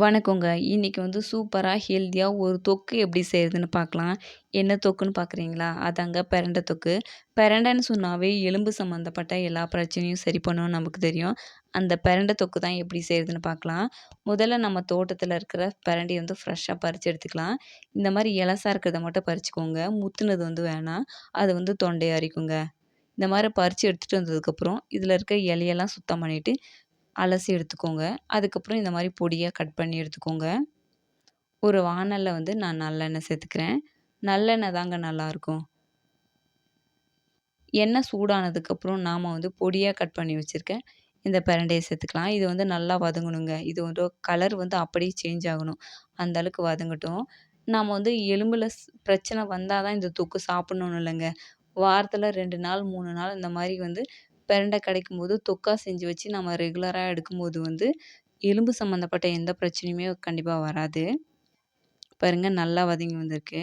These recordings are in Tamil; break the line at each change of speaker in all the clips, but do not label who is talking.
வணக்கங்க. இன்னைக்கு வந்து சூப்பராக ஹெல்த்தியாக ஒரு தொக்கு எப்படி செய்கிறதுன்னு பார்க்கலாம். என்ன தொக்குன்னு பார்க்குறீங்களா? அதாங்க பிரண்ட தொக்கு. பிரண்டன்னு சொன்னாவே எலும்பு சம்மந்தப்பட்ட எல்லா பிரச்சனையும் சரி பண்ணும்னு நமக்கு தெரியும். அந்த பிரண்டை தொக்கு தான் எப்படி செய்கிறதுன்னு பார்க்கலாம். முதல்ல நம்ம தோட்டத்தில் இருக்கிற பிரண்டைய வந்து ஃப்ரெஷ்ஷாக பறித்து எடுத்துக்கலாம். இந்த மாதிரி இலசாக இருக்கிறத மட்டும் பறிச்சுக்கோங்க. முத்துனது வந்து வேணாம். அது வந்து தொண்டையை அரிக்குங்க. இந்த மாதிரி பறித்து எடுத்துகிட்டு வந்ததுக்கப்புறம், இதில் இருக்க இலையெல்லாம் சுத்தம் பண்ணிவிட்டு அலசி எடுத்துக்கோங்க. அதுக்கப்புறம் இந்த மாதிரி பொடியாக கட் பண்ணி எடுத்துக்கோங்க. ஒரு வானலில் வந்து நான் நல்லெண்ணெய் சேர்த்துக்கிறேன். நல்லெண்ணெய் தாங்க நல்லாயிருக்கும். எண்ணெய் சூடானதுக்கப்புறம் நாம் வந்து பொடியாக கட் பண்ணி வச்சுருக்கேன் இந்த பிரண்டையை சேர்த்துக்கலாம். இது வந்து நல்லா வதங்கணுங்க. இது வந்து கலர் வந்து அப்படியே சேஞ்ச் ஆகணும். அந்த அளவுக்கு வதங்கட்டும். நாம் வந்து எலும்பில் பிரச்சனை வந்தால் தான் இந்த தொக்கு சாப்பிட்ணுன்னு இல்லைங்க வாரத்தில் ரெண்டு நாள், மூணு நாள் இந்த மாதிரி வந்து பிரண்டை கிடைக்கும்போது தொக்கா செஞ்சு வச்சு நம்ம ரெகுலரா எடுக்கும்போது வந்து எலும்பு சம்மந்தப்பட்ட எந்த பிரச்சனையுமே கண்டிப்பாக வராது. பாருங்க நல்லா வதங்கி வந்திருக்கு.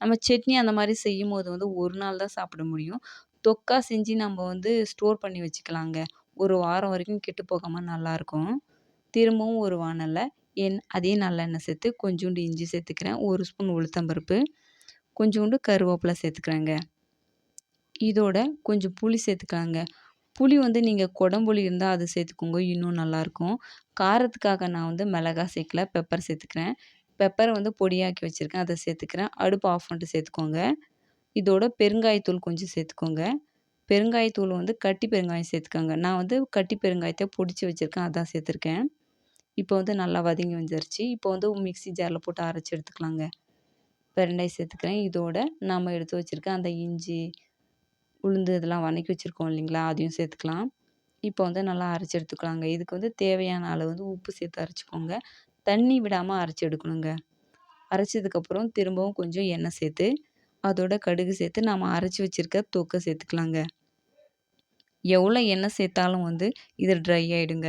நம்ம சட்னி அந்த மாரி செய்யும்போது வந்து ஒரு நாள் தான் சாப்பிட முடியும். தொக்கா செஞ்சு நம்ம வந்து ஸ்டோர் பண்ணி வச்சுக்கலாங்க. ஒரு வாரம் வரைக்கும் கெட்டு போகாமல் நல்லாயிருக்கும். திரும்பவும் ஒரு வாணல்ல எண் அதே நல்லெண்ணெய் சேர்த்து கொஞ்சோண்டு இஞ்சி சேர்த்துக்கிறேன். ஒரு ஸ்பூன் உளுத்தம் பருப்பு, கொஞ்சூண்டு கருவேப்பிலை சேர்த்துக்கிறேங்க. இதோட கொஞ்சம் புளி சேர்த்துக்கலாங்க. புளி வந்து நீங்கள் குடம்புளி இருந்தால் அது சேர்த்துக்கோங்க. இன்னும் நல்லாயிருக்கும். காரத்துக்காக நான் வந்து மிளகா சேர்க்கல. பெப்பர் சேர்த்துக்கிறேன். பெப்பரை வந்து பொடியாக்கி வச்சுருக்கேன் அதை சேர்த்துக்கிறேன். அடுப்பு ஆஃப் பண்ணிட்டு சேர்த்துக்கோங்க. இதோட பெருங்காயத்தூள் கொஞ்சம் சேர்த்துக்கோங்க. பெருங்காயத்தூள் வந்து கட்டி பெருங்காயம் சேர்த்துக்கோங்க. நான் வந்து கட்டி பெருங்காயத்தை பொடிச்சு வச்சுருக்கேன் அதான் சேர்த்துருக்கேன். இப்போ வந்து நல்லா வதங்கி வந்துருச்சு. இப்போ வந்து மிக்ஸி ஜாரில் போட்டு அரைச்சி எடுத்துக்கலாங்க. பிரண்டை சேர்த்துக்கிறேன். இதோட நாம் எடுத்து வச்சுருக்கேன் அந்த இஞ்சி, உளுந்து இதெல்லாம் வதக்கி வச்சிருக்கோம் இல்லைங்களா? அதையும் சேர்த்துக்கலாம். இப்போ வந்து நல்லா அரைச்சி எடுத்துக்கலாங்க. இதுக்கு வந்து தேவையான அளவு வந்து உப்பு சேர்த்து அரைச்சிக்கோங்க தண்ணி விடாமல் அரைச்சி எடுக்கணுங்க. அரைச்சதுக்கப்புறம் திரும்பவும் கொஞ்சம் எண்ணெய் சேர்த்து, அதோட கடுகு சேர்த்து நாம் அரைச்சி வச்சிருக்க தொக்கை சேர்த்துக்கலாங்க. எவ்வளோ எண்ணெய் சேர்த்தாலும் வந்து இது ட்ரை ஆகிடுங்க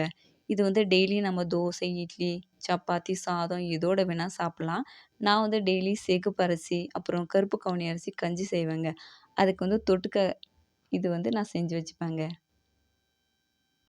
இது வந்து டெய்லி நம்ம தோசை, இட்லி, சப்பாத்தி, சாதம் இதோட வேணால் சாப்பிட்லாம் நான் வந்து டெய்லி சிகப்பு அரிசி, அப்புறம் கருப்பு கவுனி அரிசி கஞ்சி செய்வேங்க. அதுக்கு வந்து தொட்டுக்க இது வந்து நான் செஞ்சு வச்சுப்பேங்க.